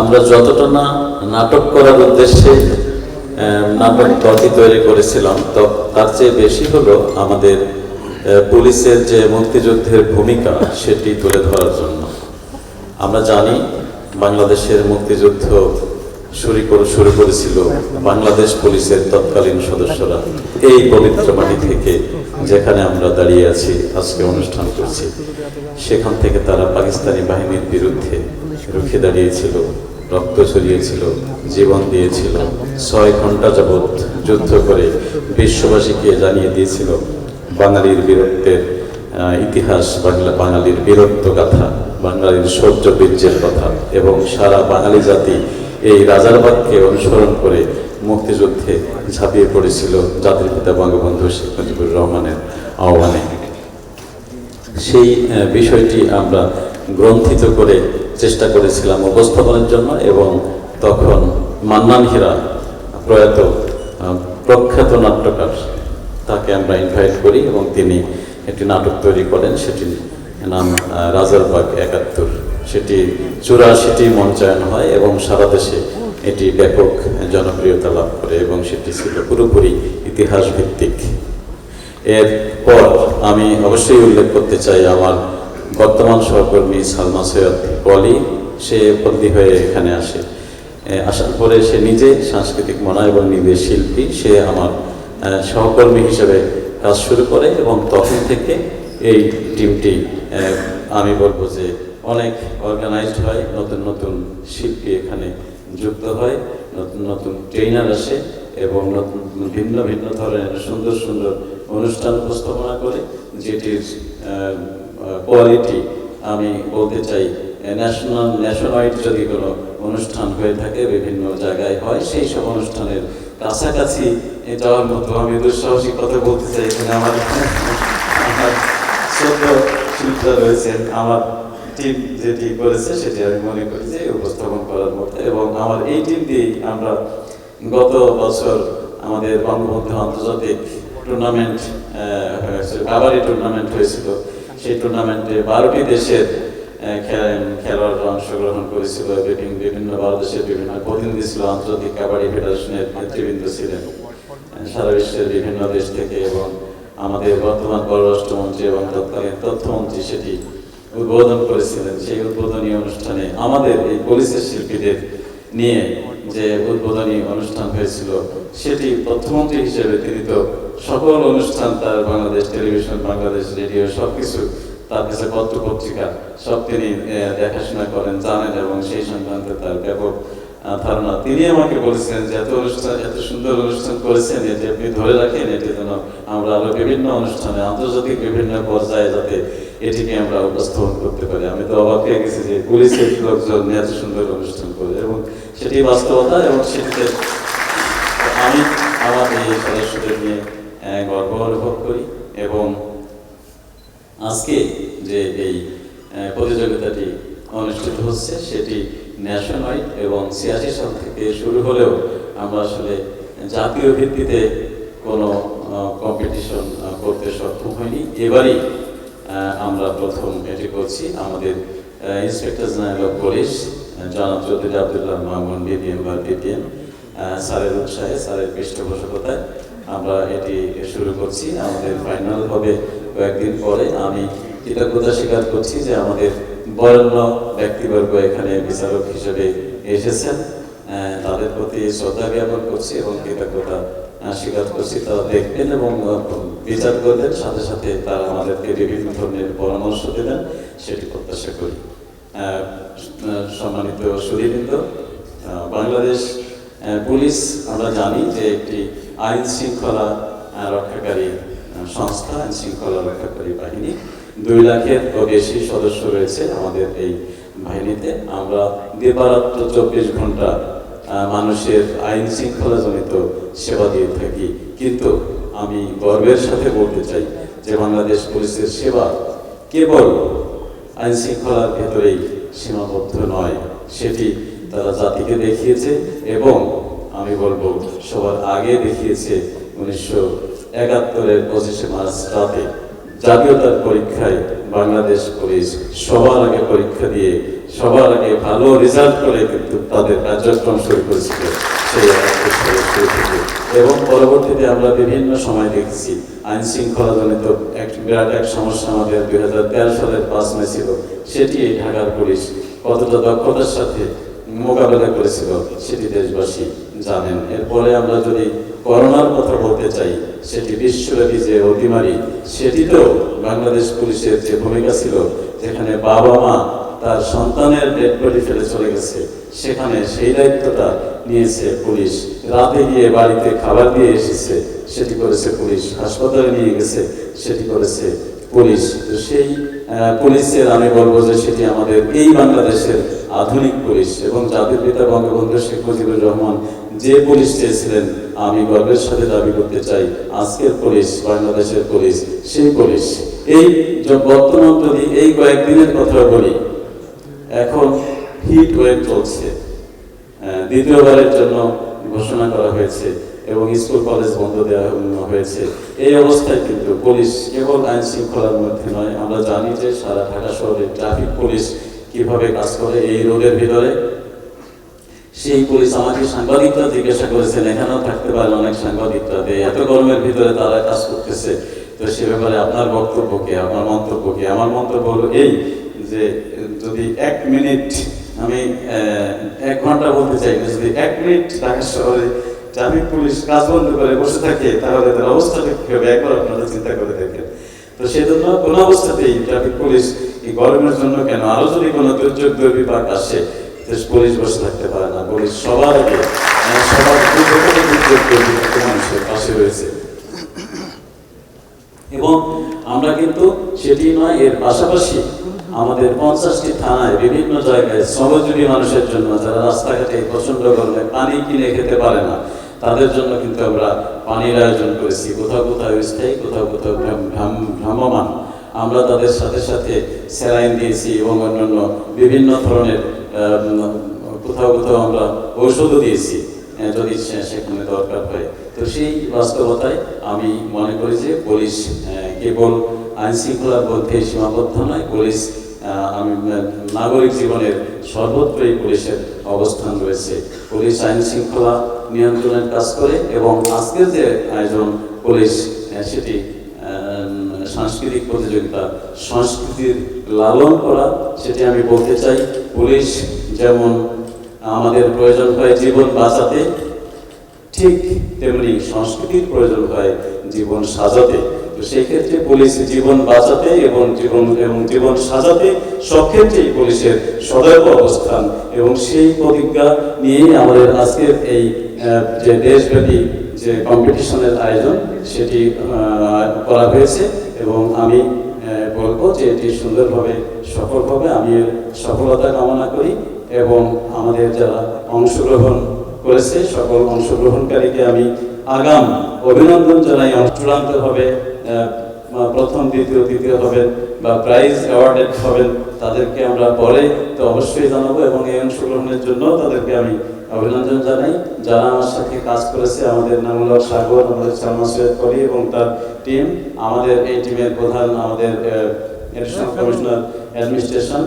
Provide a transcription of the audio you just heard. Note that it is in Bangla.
আমরা যতটা না নাটক করার উদ্দেশ্যে নাটক দলটি তৈরি করেছিলাম, তো তার চেয়ে বেশি হলো আমাদের পুলিশের যে মুক্তিযুদ্ধের ভূমিকা সেটি তুলে ধরার জন্য। আমরা জানি বাংলাদেশের মুক্তিযুদ্ধ শুরু করে, শুরু করেছিল বাংলাদেশ পুলিশের তৎকালীন সদস্যরা। এই পবিত্র মাটি থেকে যেখানে আমরা দাঁড়িয়ে আছি, আজকে অনুষ্ঠান করছি, সেখান থেকে তারা পাকিস্তানি বাহিনীর বিরুদ্ধে রুখে দাঁড়িয়েছিল। রক্ত ছড়িয়েছিল, জীবন দিয়েছিল, ছয় ঘণ্টা যাবৎ যুদ্ধ করে বিশ্ববাসীকে জানিয়ে দিয়েছিল বাঙালির বীরত্বের ইতিহাস, বাংলা, বাঙালির বীরত্ব কথা বাঙালির শৌর্য বীর্যের কথা এবং সারা বাঙালি জাতি এই রাজার বাক্যে অনুসরণ করে মুক্তিযুদ্ধে ঝাঁপিয়ে পড়েছিল জাতির পিতা বঙ্গবন্ধু শেখ মুজিবুর রহমানের আহ্বানে। সেই বিষয়টি আমরা গ্রন্থিত করে চেষ্টা করেছিলাম উপস্থাপনের জন্য এবং তখন মান্নান হীরা প্রয়াত প্রখ্যাত নাট্যকার, তাকে আমরা ইনভাইট করি এবং তিনি একটি নাটক তৈরি করেন, সেটির নাম রাজারবাগ একাত্তর। সেটি চুরাশিটি মঞ্চায়ন হয় এবং সারা দেশে এটি ব্যাপক জনপ্রিয়তা লাভ করে এবং সেটি ছিল পুরোপুরি ইতিহাস ভিত্তিক এরপর আমি অবশ্যই উল্লেখ করতে চাই আমার বর্তমান সহকর্মী সালমা সৈয়দ বলি সে বন্দী হয়ে এখানে আসে। আসার পরে সে নিজে সাংস্কৃতিক মনা এবং নিজে শিল্পী, সে আমার সহকর্মী হিসেবে কাজ শুরু করে এবং তখন থেকে এই টিমটি আমি বলব যে অনেক অর্গানাইজড হয়, নতুন নতুন শিল্পী এখানে যুক্ত হয়, নতুন নতুন ট্রেনার আসে এবং নতুন ভিন্ন ভিন্ন ধরনের সুন্দর সুন্দর অনুষ্ঠান উপস্থাপনা করে, যেটির কোয়ালিটি আমি বলতে চাই ন্যাশনাল ন্যাশনাইড যদি কোনো অনুষ্ঠান হয়ে থাকে, বিভিন্ন জায়গায় হয়, সেই সব অনুষ্ঠানের কাছাকাছি যাওয়ার মতো আমি দুঃসাহসিক কথা বলতে চাই এখানে আমার আমার ছোট শিল্পীরা রয়েছেন, আমার টিম যেটি করেছে সেটি আমি মনে করি যে উপস্থাপন করার মতো এবং আমার এই টিম দিয়েই আমরা গত বছর আমাদের বঙ্গবন্ধু আন্তর্জাতিক টুর্নামেন্ট কাবাডি টুর্নামেন্ট হয়েছিল। সেই টুর্নামেন্টে বারোটি দেশের খেলোয়াড়রা অংশগ্রহণ করেছিল বিভিন্ন বিভিন্ন বারো দেশের বিভিন্ন প্রতিনিধি ছিল আন্তর্জাতিক কাবাডি ফেডারেশনের নেতৃবৃন্দ ছিলেন। সারা বিশ্বের বিভিন্ন দেশ থেকে এবং আমাদের বর্তমান পররাষ্ট্রমন্ত্রী এবং তৎকালীন তথ্যমন্ত্রী সেটি উদ্বোধন করেছিলেন। সেই উদ্বোধনী অনুষ্ঠানে আমাদের এই পুলিশের শিল্পীদের নিয়ে যে উদ্বোধনী অনুষ্ঠান হয়েছিল, সেটি তথ্যমন্ত্রী হিসেবে তিনি তো সকল অনুষ্ঠান তার বাংলাদেশ টেলিভিশন, বাংলাদেশ রেডিও, সবকিছু তার কাছে পত্র পত্রিকা সব তিনি দেখাশোনা করেন, জানেন এবং সেই সংক্রান্তে তার ব্যাপক ধারণা। তিনি আমাকে বলেছেন যে এত অনুষ্ঠান, এত সুন্দর অনুষ্ঠান করেছেন যে আপনি ধরে রাখেন, এটি যেন আমরা আরও বিভিন্ন অনুষ্ঠানে, আন্তর্জাতিক বিভিন্ন পর্যায়ে যাতে এটিকে আমরা উপস্থাপন করতে পারি। আমি তো অবাক হয়ে গেছি যে পুলিশের লোকজন এত সুন্দর অনুষ্ঠান করে এবং সেটি বাস্তবতা এবং সেটিতে আমি আমার এই সদস্যদের নিয়ে গর্ব অনুভব করি এবং আজকে যে এই প্রতিযোগিতাটি অনুষ্ঠিত হচ্ছে সেটি ন্যাশনাল এবং ছিয়াশি সাল থেকে শুরু হলেও আমরা আসলে জাতীয় ভিত্তিতে কোনো কম্পিটিশন করতে সক্ষম হয়নি এবারই আমরা প্রথম এটি করছি। আমাদের ইন্সপেক্টর জেনারেল অফ পুলিশ জনাব চৌধুরী আবদুল্লাহ মামুন বিপিএম বা বিপিএম স্যারের উৎসাহে, স্যারের পৃষ্ঠপোষকতায়। আমরা এটি শুরু করছি। আমাদের ফাইনাল হবে কয়েকদিন পরে। আমি কৃতজ্ঞতা স্বীকার করছি যে আমাদের বরেণ্য ব্যক্তিবর্গ এখানে বিচারক হিসেবে এসেছেন। তাদের প্রতি শ্রদ্ধা জ্ঞাপন করছি এবং কৃতজ্ঞতা স্বীকার করছি। তারা দেখবেন এবং বিচার করবেন। সাথে সাথে তারা আমাদেরকে বিভিন্ন ধরনের পরামর্শ দেবেন। সেটি প্রত্যাশা করি। সম্মানিত সুধীবৃন্দ বাংলাদেশ পুলিশ, আমরা জানি যে একটি আইন শৃঙ্খলা রক্ষাকারী সংস্থা, আইন শৃঙ্খলা রক্ষাকারী বাহিনী। দুই লাখের বেশি সদস্য রয়েছে আমাদের এই বাহিনীতে। আমরা দিবারাত্র চব্বিশ ঘণ্টা মানুষের আইন শৃঙ্খলা জনিত সেবা দিয়ে থাকি। কিন্তু আমি গর্বের সাথে বলতে চাই যে বাংলাদেশ পুলিশের সেবা কেবল আইন শৃঙ্খলার ভেতরেই সীমাবদ্ধ নয়, সেটি তারা জাতিকে দেখিয়েছে এবং আমি বলব, সবার আগে দেখিয়েছে উনিশশো একাত্তরের পঁচিশে মার্চ রাতে জাতীয়তার পরীক্ষায় বাংলাদেশ পুলিশ সবার আগে পরীক্ষা দিয়ে সবার আগে ভালো রেজাল্ট করে কিন্তু তাদের কার্যক্রম শুরু করেছিল। সেই এবং পরবর্তীতে আমরা বিভিন্ন সময় দেখেছি, আইন শৃঙ্খলা জনিত এক, বিরাট এক সমস্যা আমাদের দুই হাজার তেরো সালের পাঁচ মে ছিল। সেটি ঢাকার পুলিশ কতটা দক্ষতার সাথে মোকাবেলা করেছিল সেটি দেশবাসী জানেন। এরপরে আমরা যদি করোনার কথা বলতে চাই, সেটি বিশ্বব্যাপী যে অতিমারি সেটিতেও বাংলাদেশ পুলিশের যে ভূমিকা ছিল, যেখানে বাবা মা তার সন্তানের ডেড বডি ফেলে চলে গেছে, সেখানে সেই দায়িত্বটা নিয়েছে পুলিশ। রাতে গিয়ে বাড়িতে খাবার দিয়ে এসেছে, সেটি করেছে পুলিশ। হাসপাতালে নিয়ে গেছে, সেটি করেছে পুলিশ। তো সেই পুলিশের আমি বলব যে সেটি আমাদের এই বাংলাদেশের আধুনিক পুলিশ এবং জাতির পিতা বঙ্গবন্ধু শেখ মুজিবুর রহমান যে পুলিশ চেয়েছিলেন, আমি গর্বের সাথে দাবি করতে চাই, আজকের পুলিশ, বাংলাদেশের পুলিশ, সেই পুলিশ। এই বর্তমান যদি এই কয়েকদিনের কথা বলি, এখন হিট ওয়েভ চলছে। দ্বিতীয়বারের জন্য ঘোষণা করা হয়েছে এবং স্কুল, কলেজ বন্ধ দেওয়া হয়েছে। এই অবস্থায় কিন্তু পুলিশ কেবল আইন শৃঙ্খলার মধ্যে নয়, আমরা জানি যে সারা ঢাকা শহরে ট্রাফিক পুলিশ কীভাবে কাজ করে এই রোডের ভিতরে। সেই পুলিশ আমাকে সাংবাদিকরা জিজ্ঞাসা করেছেন এখানেও থাকতে পারেন অনেক সাংবাদিকরা এত গরমের ভিতরে তারা কাজ করতেছে। তো সে ব্যাপারে আপনার বক্তব্য কি, আমার মন্তব্য কি? আমার মন্তব্য হলো এই যে, যদি এক মিনিট আমি এক ঘণ্টা বলতে চাই, যদি এক মিনিট ঢাকা শহরে ট্রাফিক পুলিশ কাজ বন্ধ করে বসে থাকে, তাহলে তার অবস্থাটা কি হবে, একবার আপনারা চিন্তা করে দেখেন। তো সেজন্য কোন অবস্থাতেই ট্রাফিক পুলিশ এই গরমের জন্য কেন আরও যদি কোনো দুর্যোগ, দুর্বিপাক আসে পুলিশ বসে থাকতে পারে না। পুলিশ সবার আগে মানে সবার দুর্যোগ, দুর্বিপাকে মানুষের পাশে রয়েছে। এবং আমরা কিন্তু সেটি নয়, এর পাশাপাশি আমাদের পঞ্চাশটি থানায় বিভিন্ন জায়গায় শ্রমজীবী মানুষের জন্য যারা রাস্তাঘাটে প্রচণ্ড গরমে পানি কিনে খেতে পারে না তাদের জন্য কিন্তু আমরা পানির আয়োজন করেছি। কোথাও কোথাও স্থায়ী, কোথাও কোথাও ভ্রাম- ভ্রাম- ভ্রাম্যমান আমরা তাদের সাথে সাথে স্যালাইন দিয়েছি এবং অন্যান্য বিভিন্ন ধরনের কোথাও কোথাও আমরা ঔষধও দিয়েছি। যদি সেখানে দরকার হয়। তো সেই বাস্তবতায় আমি মনে করি যে পুলিশ কেবল আইন শৃঙ্খলার মধ্যে সীমাবদ্ধ নয়, পুলিশ আমি নাগরিক জীবনের সর্বত্রই পুলিশের অবস্থান রয়েছে। পুলিশ আইন শৃঙ্খলা নিয়ন্ত্রণের কাজ করে এবং আজকের যে আয়োজন পুলিশ সেটি সাংস্কৃতিক প্রতিযোগিতা, সংস্কৃতির লালন করা, সেটি আমি বলতে চাই, পুলিশ যেমন আমাদের প্রয়োজন হয় জীবন বাঁচাতে, ঠিক তেমনি সংস্কৃতির প্রয়োজন হয় জীবন সাজাতে। তো সেই পুলিশ জীবন বাঁচাতে এবং জীবন এবং জীবন সাজাতে সব ক্ষেত্রেই পুলিশের সদৈব অবস্থান এবং সেই প্রতিজ্ঞা নিয়েই আমাদের আজকের এই যে দেশব্যাপী যে কম্পিটিশনের আয়োজন, সেটি করা হয়েছে এবং আমি বলব যে এটি সুন্দরভাবে সফল হবে আমি এর সফলতা কামনা করি এবং আমাদের যারা অংশগ্রহণ করেছে, সকল অংশগ্রহণকারীকে আমি আগাম অভিনন্দন জানাই। চূড়ান্ত হবে প্রথম দ্বিতীয় তৃতীয় হবেন বা প্রাইজ অ্যাওয়ার্ডেড হবেন তাদেরকে আমরা পরে তো অবশ্যই জানাব এবং এই অংশগ্রহণের জন্য তাদেরকে আমি অভিনন্দন জানাই। যারা আমার সাথে কাজ করেছে আমাদের নামুল্লাহ সাগর আমাদের সালমা সৈয়দ করি এবং তার টিম আমাদের এই টিমের প্রধান আমাদের এডিশনাল কমিশনার অ্যাডমিনিস্ট্রেশন